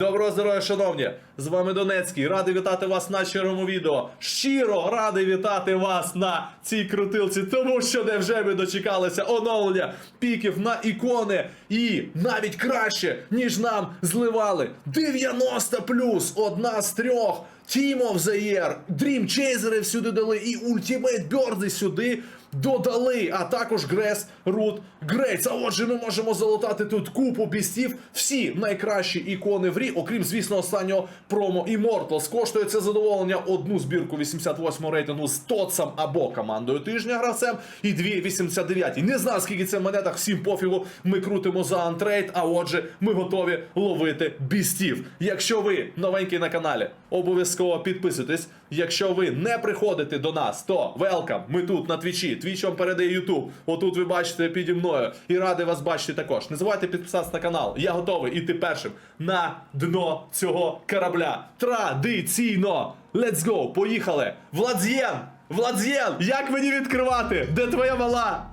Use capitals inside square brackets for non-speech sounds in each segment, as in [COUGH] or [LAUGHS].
Доброго здоров'я, шановні! З вами Донецький. Радий вітати вас на щирому відео. Щиро радий вітати вас на цій крутилці, тому що невже ми дочекалися оновлення піків на ікони. І навіть краще, ніж нам зливали. 90 плюс одна з трьох. Team of the Year, Dream Chaser всюди дали і Ultimate Birds сюди додали, а також Грес Рут Грейтс. А отже, ми можемо залутати тут купу бістів. Всі найкращі ікони в рі, окрім, звісно, останнього промо Immortals. Коштує це задоволення одну збірку 88-го рейтингу з Тотсом або командою тижня гравцем, і дві 89. Не знаю, скільки це в монетах, всім пофігу. Ми крутимо за антрейд, а отже, ми готові ловити бістів. Якщо ви новенький на каналі, обов'язково підписуйтесь. Якщо ви не приходите до нас, то велкам. Ми тут на твічі. Твіч вам передає Ютуб. Отут ви бачите піді мною. І радий вас бачити також. Не забувайте підписатися на канал. Я готовий іти першим на дно цього корабля. Традиційно. Let's go! Поїхали! Владзєн! Владзєн! Як мені відкривати? Де твоя мала?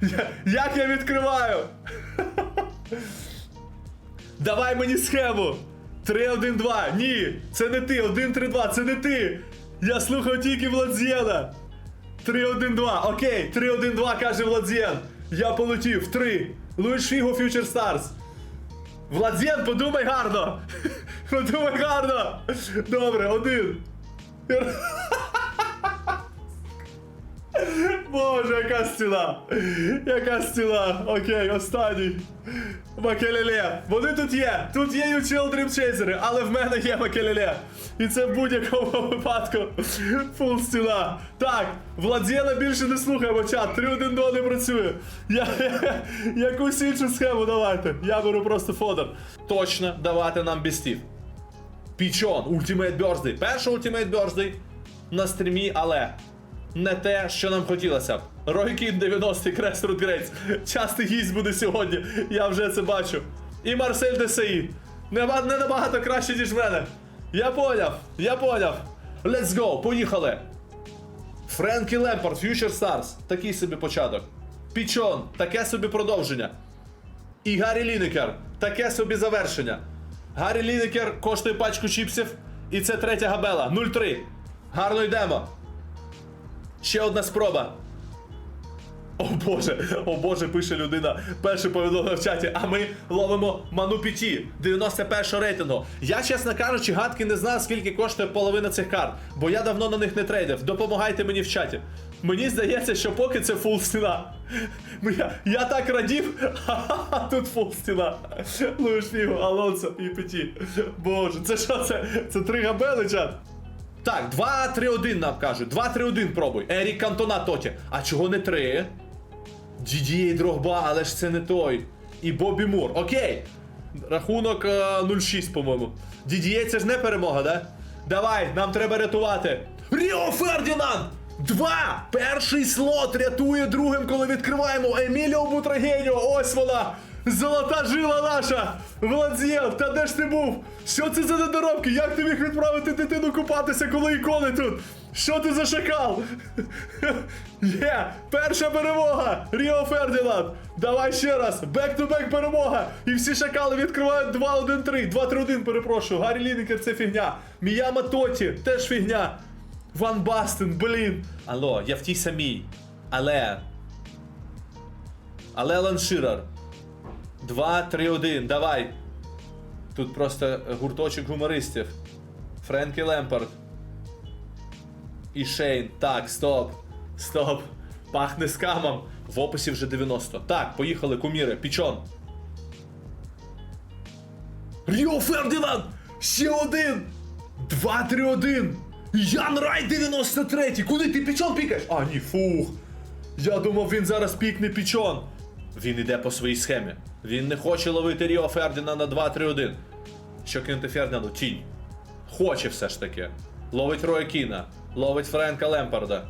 [LAUGHS] Як я відкриваю? [LAUGHS] Давай мені схему. 3-1-2. Ні, це не ти. 1-3-2, це не ти. Я слухав тільки Владзєна. 3-1-2. Окей, 3-1-2, каже Владзєн. Я полетів. 3. Луїш Фіго Future Stars. Владзєн, подумай гарно. [LAUGHS] Подумай гарно. Добре, один. [LAUGHS] Боже, яка стіна! Яка стіна! Окей, останній. Макелеле. Вони тут є. Тут є UCL Dream Chaser, але в мене є Макелеле. І це в будь-якому [LAUGHS] випадку фул стіна. Так, Владзєна більше не слухаємо, чат. 3-1-2 не працює. Я, [LAUGHS] якусь іншу схему давайте. Я беру просто фодер. Точно давати нам бістів. Пічон, Ultimate Birthday. Перший Ultimate Birthday на стрімі, але не те, що нам хотілося б. Ройкін 90 Крест Рут Грейтс. Частий гість буде сьогодні, я вже це бачу. І Марсель Десаї. Не, не набагато краще, ніж мене. Я поняв, я поняв. Let's go, поїхали. Френкі Лемпард, Future Stars. Такий собі початок. Пічон, таке собі продовження. І Гаррі Лінекер. Таке собі завершення. Гаррі Лінекер коштує пачку чіпсів. І це третя габела. 0-3. Гарно йдемо. Ще одна спроба. О боже, о боже, пише людина. Перше повідомлення в чаті. А ми ловимо Ману Піті 91 рейтингу. Я, чесно кажучи, гадки не знаю, скільки коштує половина цих карт, бо я давно на них не трейдив. Допомагайте мені в чаті. Мені здається, що поки це фул стіна. Я, я так радів, а тут фул стіна. Луїш Фігу, Алонсо і Петі. Боже, це що це? Це три габели, чат? Так, 2-3-1 нам кажуть. 2-3-1 пробуй. Ерік Кантона Тоті. А чого не 3? Дідіє Дрогба, але ж це не той. І Бобі Мур. Окей. Рахунок е, 0-6, по-моєму. Дідіє це ж не перемога, да? Давай, нам треба рятувати. Ріо Фердінанд! Два! Перший слот рятує другим, коли відкриваємо. Еміліо Бутрагеніо. ось вона! Золота жила наша! Владзєв, та де ж ти був? Що це за недоробки? Як ти міг відправити дитину купатися, коли ікони тут? Що ти за шакал? Є! Перша перемога! Ріо Фердінанд! Давай ще раз! Бек-ту-бек перемога! І всі шакали відкривають 2-1-3. 2-3-1, перепрошую. Гаррі Лінекер це фігня. Міяма Тоті теж фігня. Ван Бастен, блін. Алло, я в тій самій. Але. Але Алан Ширер. 2-3-1, давай. Тут просто гурточок гумористів. Френкі Лемпард. І Шейн. Так, стоп. Стоп. Пахне скамом. В описі вже 90. Так, поїхали, куміри. Пічон. Ріо Фердінанд! Ще один! 2-3-1! Ян Рай 93! Куди ти пічон пікаєш? А, ні, фух. Я думав, він зараз пікне пічон. Він іде по своїй схемі. Він не хоче ловити Ріо Фердінанда 2-3-1. Що кинути Фердінанду? Тінь. Хоче все ж таки. Ловить Роя Кіна, ловить Френка Лемпарда.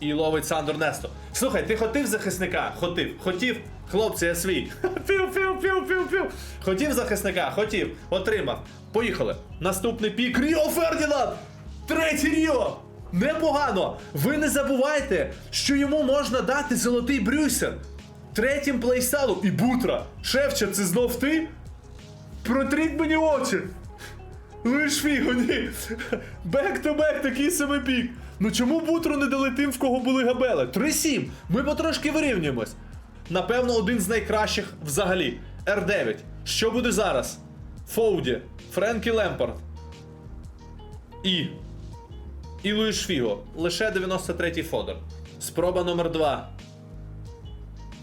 І ловить Сандер Несто. Слухай, ти хотів захисника? Хотів. Хотів? Хлопці, я свій. [LAUGHS] Пів, пів, пів, пів, пів. Хотів захисника? Хотів. Отримав. Поїхали. Наступний пік. Ріо Фердінанд! Третій Ріо! Непогано! Ви не забувайте, що йому можна дати золотий брюсер. Третім плейстайлу і бутра. Шефче, це знов ти? Протріть мені очі! Лиш фігу, ні. Бек-то-бек, такий самий пік. Ну чому бутру не дали тим, в кого були габели? 3-7. Ми потрошки вирівнюємось. Напевно, один з найкращих взагалі. Р9. Що буде зараз? Фоуді, Френкі Лемпард. І. І Луїш Фіго. Лише 93-й Фодор. Спроба номер 2.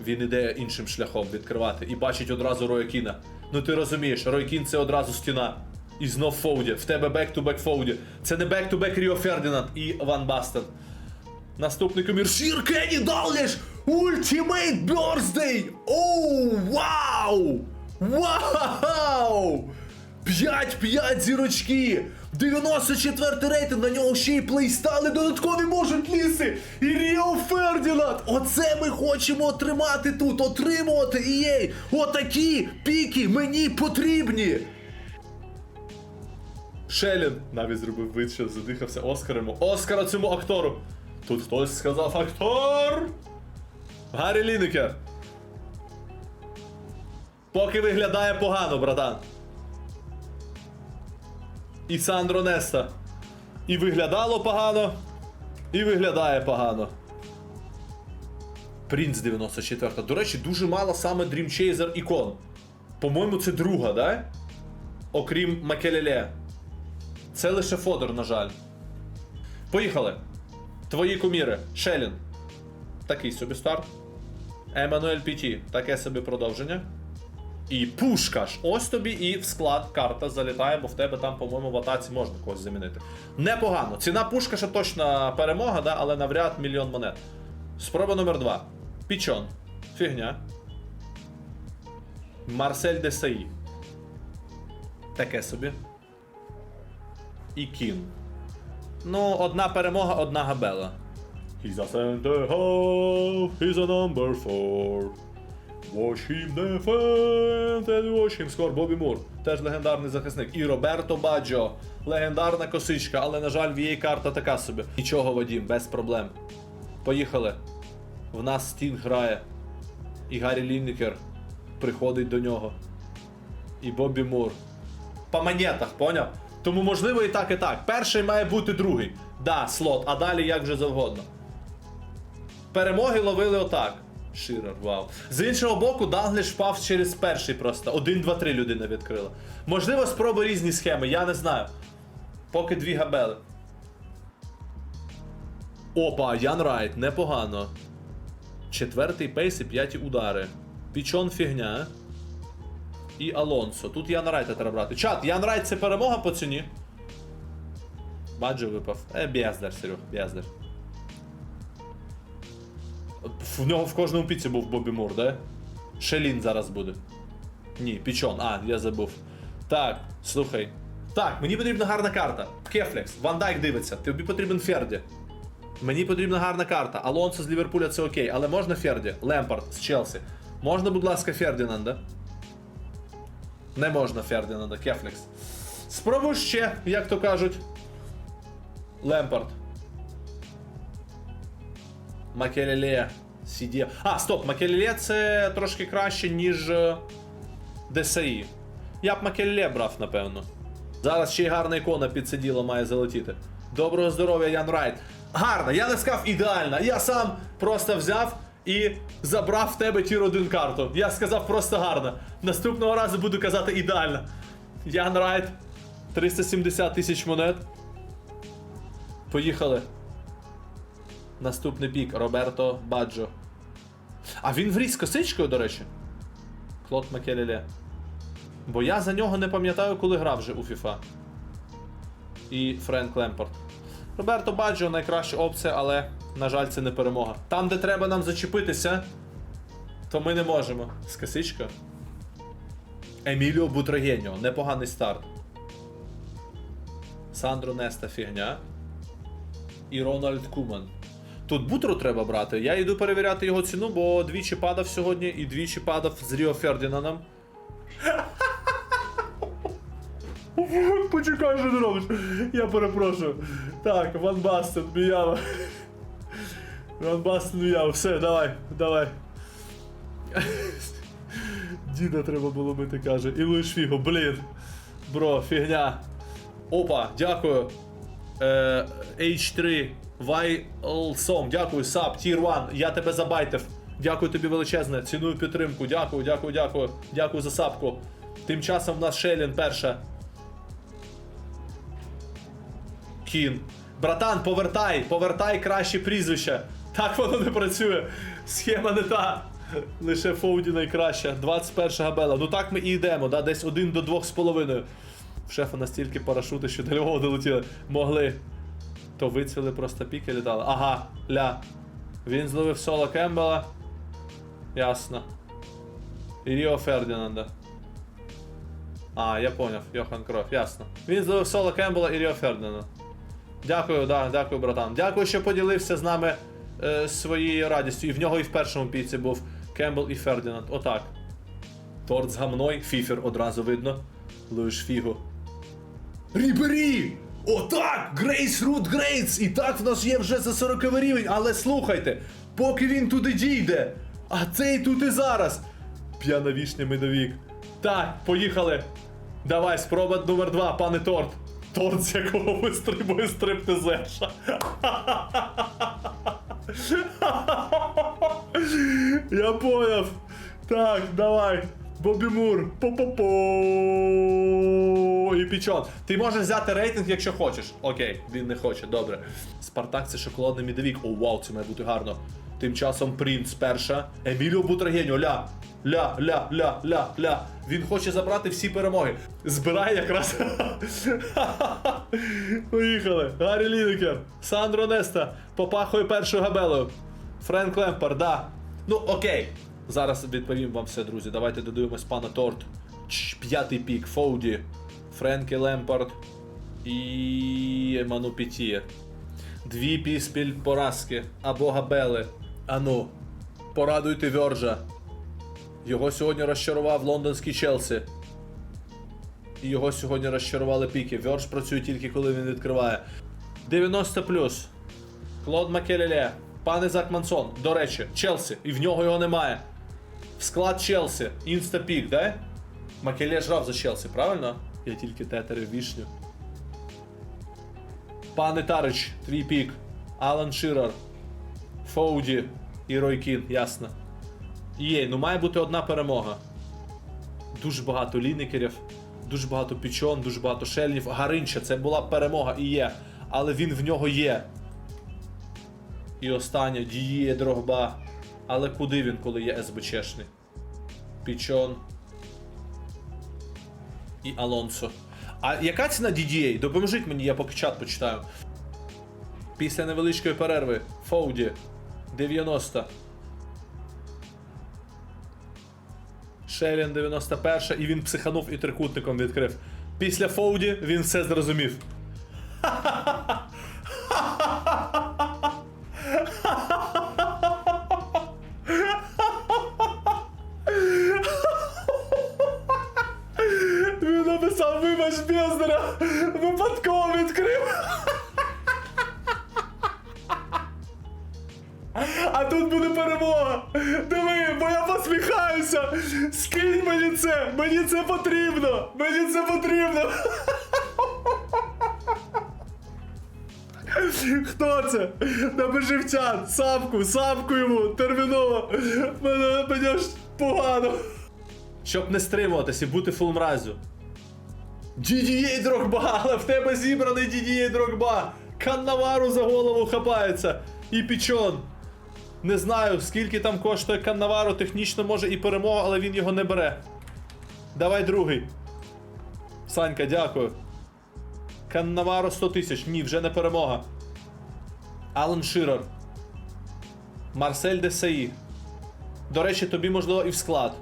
Він іде іншим шляхом відкривати і бачить одразу Роякіна. Ну ти розумієш, Ройкін це одразу стіна. І знов Фоуді. В тебе бек-ту-бек Фоуді. Це не бек-ту-бек Ріо Фердінанд і Ван Бастен. Наступний комір Шір Кенні Далліш! Ультимейт Бёрздей! Оу, вау! Вау! 5-5 зірочки! 94 рейтинг, на нього ще й плейстали додаткові можуть ліси! І Ріо Фердінанд! Оце ми хочемо отримати тут! Отримувати EA! Отакі піки мені потрібні! Шелін навіть зробив вид, що задихався Оскаром. Оскара цьому актору! Тут хтось сказав актор! Гаррі Лінекер! Поки виглядає погано, братан. І Сандро Неста. І виглядало погано, і виглядає погано. Принц 94. До речі, дуже мало саме Dream Chaser ікон. По-моєму, це друга, да? Окрім Макелеле. Це лише Фодор, на жаль. Поїхали. Твої куміри. Шелін. Такий собі старт. Еммануель Піті. Таке собі продовження. І пушкаш. Ось тобі і в склад карта залітає, бо в тебе там, по-моєму, в атаці можна когось замінити. Непогано. Ціна пушкаша точно перемога, да, але навряд мільйон монет. Спроба номер 2. Пічон. Фігня. Марсель Десаї. Таке собі. І Кін. Ну, одна перемога, одна габела. He's a center half, he's a number four. Watch him defend and watch him score. Бобі Мур. Теж легендарний захисник. І Роберто Баджо. Легендарна косичка, але, на жаль, в її карта така собі. Нічого, Вадім, без проблем. Поїхали. В нас Стін грає. І Гаррі Ліннікер приходить до нього. І Бобі Мур. По монетах, поняв? Тому можливо і так, і так. Перший має бути другий. Да, слот, а далі як вже завгодно. Перемоги ловили отак. Ширер, вау. З іншого боку, Дангліш впав через перший просто. 1, 2, 3 людина відкрила. Можливо, спроби різні схеми, я не знаю. Поки дві габели. Опа, Ян Райт, непогано. Четвертий пейс і п'яті удари. Пічон фігня. І Алонсо. Тут Ян Райта треба брати. Чат, Ян Райт це перемога по ціні. Баджо випав. Е, Бєздар, Серег, Бєздар. В нього в кожному піці був Бобі Мур, да? Шелін зараз буде. Ні, Пічон, а, я забув. Так, слухай. Так, мені потрібна гарна карта. Кефлекс, Ван Дайк дивиться, тобі потрібен Ферді. Мені потрібна гарна карта. Алонсо з Ліверпуля це окей, але можна Ферді? Лемпард з Челсі. Можна, будь ласка, Фердінанда? Не можна Фердінанда, Кефлекс. Спробуй ще, як то кажуть. Лемпард. Макелеле сидів. А, стоп, Макелеле це трошки краще, ніж е, ДСІ. Я б Макелеле брав, напевно. Зараз ще й гарна ікона під це діло має залетіти. Доброго здоров'я, Ян Райт. Гарно, я не сказав ідеально. Я сам просто взяв і забрав в тебе тір 1 карту. Я сказав просто гарно. Наступного разу буду казати ідеально. Ян Райт. 370 тисяч монет. Поїхали. Наступний пік Роберто Баджо. А він в з косичкою, до речі. Клод Макелеле. Бо я за нього не пам'ятаю, коли грав вже у FIFA. І Френк Лемпорт. Роберто Баджо найкраща опція, але, на жаль, це не перемога. Там, де треба нам зачепитися, то ми не можемо. З косичкою. Еміліо Бутрагеньо. Непоганий старт. Сандро Неста фігня. І Рональд Куман. Тут бутру треба брати. Я йду перевіряти його ціну, бо двічі падав сьогодні і двічі падав з Ріо Фердінаном. Почекай, що ти робиш. Я перепрошую. Так, Ван Бастен, Міява. Ван Бастен, Міява. Все, давай, давай. Діда треба було мити, каже. І Луїш Фіго, блін. Бро, фігня. Опа, дякую. Е, H3 Вайлсом, дякую, Сап, Tier 1, я тебе забайтив. Дякую тобі величезне, ціную підтримку. Дякую, дякую, дякую. Дякую за сапку. Тим часом в нас Шелін перша. Кін. Братан, повертай, повертай краще прізвище. Так воно не працює. Схема не та. Лише Фоуді найкраща. 21 габела. Ну так ми і йдемо, да? десь один до двох з половиною. В шефа настільки парашути, що до Львова долетіли. Могли. То вицвіли просто піки літали. Ага, ля. Він зловив соло Кембела. Ясно. І Ріо Фердінанда. А, я поняв, Йохан Кроф, ясно. Він зловив соло Кембела і Ріо Фердінанда. Дякую, да, дякую, братан. Дякую, що поділився з нами е, своєю радістю. І в нього і в першому піці був Кембл і Фердінанд. Отак. Торт з гамной, фіфер одразу видно. Луїш фігу. Рібері! Отак! Грейс Рут Грейс! І так в нас є вже за 40 рівень, але слухайте, поки він туди дійде, а цей тут і зараз. П'яна вішня медовік. Так, поїхали. Давай, спроба номер два, пане торт. Торт, з якого вистрибує стриптизерша. [LAUGHS] Я поняв. Так, давай. Бобі Мур. По-по-по. І пічон. Ти можеш взяти рейтинг, якщо хочеш. Окей, він не хоче, добре. Спартак це шоколадний мідовік. О, вау, це має бути гарно. Тим часом Принц перша. Еміліо Бутрагеньо, ля. Ля, ля, ля, ля, ля. Він хоче забрати всі перемоги. Збирає якраз. [LAUGHS] Поїхали. Гаррі Лінекер. Сандро Неста. Попахує першою габелою. Френк Лемпар, да. Ну, окей. Зараз відповім вам все, друзі. Давайте додивимось пана Торт. П'ятий пік, Фоуді, Френкі Лемпард і Еману Пітіє. Дві піспіль поразки або габели. Ану, порадуйте Вьорджа. Його сьогодні розчарував лондонський Челсі. І його сьогодні розчарували піки. Вьордж працює тільки коли він відкриває. 90 плюс. Клод Макелеле, пан Ізак Мансон, до речі, Челсі, і в нього його немає. В склад Челсі, інстапік, да? Макеле ж грав за Челсі, правильно? Я тільки тетерив вішню. Пане Тарич, твій пік. Алан Ширер, Фоуді і Рой Кін, ясно. Є, ну має бути одна перемога. Дуже багато лінікерів, дуже багато пічон, дуже багато шельнів. Гаринча, це була перемога і є. Але він в нього є. І остання діє Дрогба. Але куди він, коли є СБЧшний? Пічон. І Алонсо. А яка ціна DDA? Допоможіть мені, я поки чат почитаю. Після невеличкої перерви. Фоуді. 90. Шелін 91 і він психанув і трикутником відкрив. Після Фоуді він все зрозумів. Він Скинь мені це, мені це потрібно. Мені це потрібно. Хто це? Напиши в чат, сапку, сапку йому, терміново. Мене, мені аж погано. Щоб не стримуватись і бути фулмразю. DDA Дрогба, але в тебе зібраний DDA Дрогба. Каннавару за голову хапається. І пічон. Не знаю, скільки там коштує Каннавару, технічно може і перемога, але він його не бере. Давай другий. Санька, дякую. Каннаваро 100 тисяч. Ні, вже не перемога. Алан Ширер. Марсель Десаї. До речі, тобі можливо і в склад.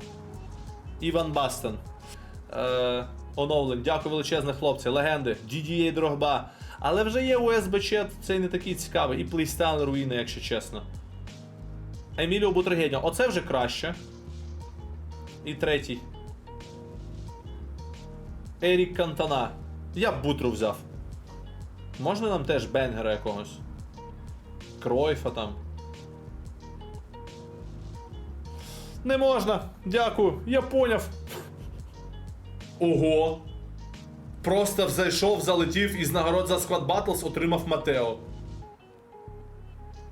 Іван Бастон. Е, оновлень. Дякую величезне, хлопці. Легенди. DDA Дрогба. Але вже є УСБЧ, цей не такий цікавий. І плейстайл руїни, якщо чесно. Еміліо Бутрагедня. Оце вже краще. І третій. Ерік Кантана. Я б Бутру взяв. Можна нам теж Бенгера якогось? Кройфа там. Не можна. Дякую. Я поняв. Ого. Просто зайшов, залетів із нагород за Squad Battles отримав Матео.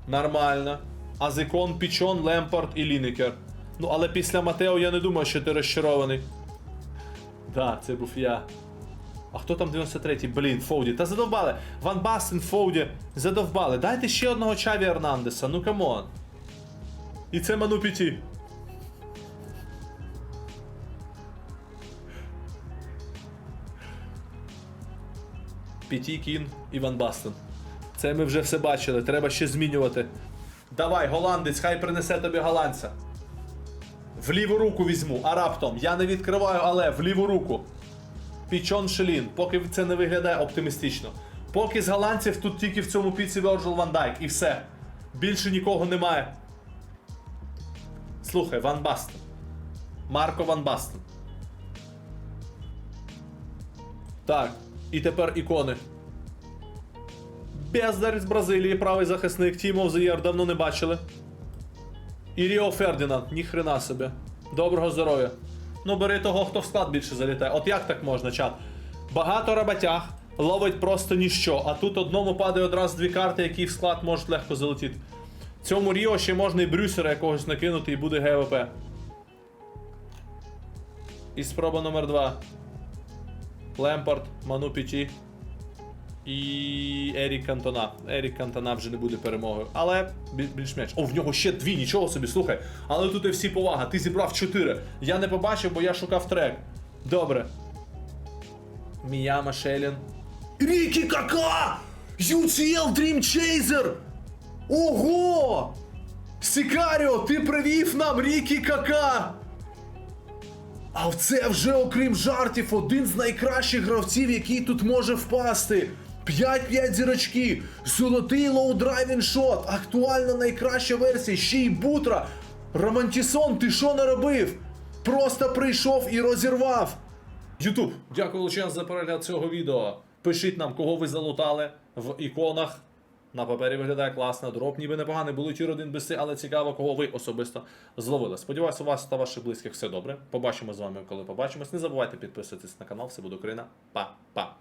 Нормально. А з ікон Пічон, Лемпард і Лінекер. Ну, але після Матео я не думаю, що ти розчарований. Да, це був я. А хто там 93-й? Блін, Фоуді. Та задовбали. Ван Бастен, Фоуді. Задовбали. Дайте ще одного Чаві Ернандеса. Ну камон. І це Ману Піті. Піті, Кін і Ван Бастен. Це ми вже все бачили, треба ще змінювати. Давай, голландець, хай принесе тобі голландця. В ліву руку візьму, а раптом. Я не відкриваю, але в ліву руку. Пічон Шелін, поки це не виглядає оптимістично. Поки з голландців тут тільки в цьому піці Virgil Ван Дайк і все. Більше нікого немає. Слухай, Ван Бастен. Марко Ван Бастен. Так, і тепер ікони. Бездар з Бразилії, правий захисник the Year давно не бачили. І Ріо Фердінанд, ніхрена собі. Доброго здоров'я. Ну бери того, хто в склад більше залітає. От як так можна, чат? Багато роботяг ловить просто ніщо, а тут одному падає одразу дві карти, які в склад можуть легко залетіти. Цьому Ріо ще можна і Брюсера якогось накинути, і буде ГВП. І спроба номер 2 Лемпард, Ману Піті і Ерік Кантона. Ерік Кантона вже не буде перемогою. Але більш-менш. О, в нього ще дві, нічого собі, слухай. Але тут і всі повага. Ти зібрав чотири. Я не побачив, бо я шукав трек. Добре. Міяма Шелін. Рікі Кака! UCL Dream Chaser! Ого! Сікаріо, ти привів нам Рікі Кака! А це вже окрім жартів, один з найкращих гравців, який тут може впасти. 5-5 зірочки, золотий лоу-драйвін шот, актуальна найкраща версія, ще й бутра. Романтісон, ти що наробив? Просто прийшов і розірвав. Ютуб, дякую величезно за перегляд цього відео. Пишіть нам, кого ви залутали в іконах. На папері виглядає класно, дроп ніби непоганий, були тір один без але цікаво, кого ви особисто зловили. Сподіваюся, у вас та ваших близьких все добре. Побачимо з вами, коли побачимось. Не забувайте підписуватись на канал, все буде Україна. Па-па.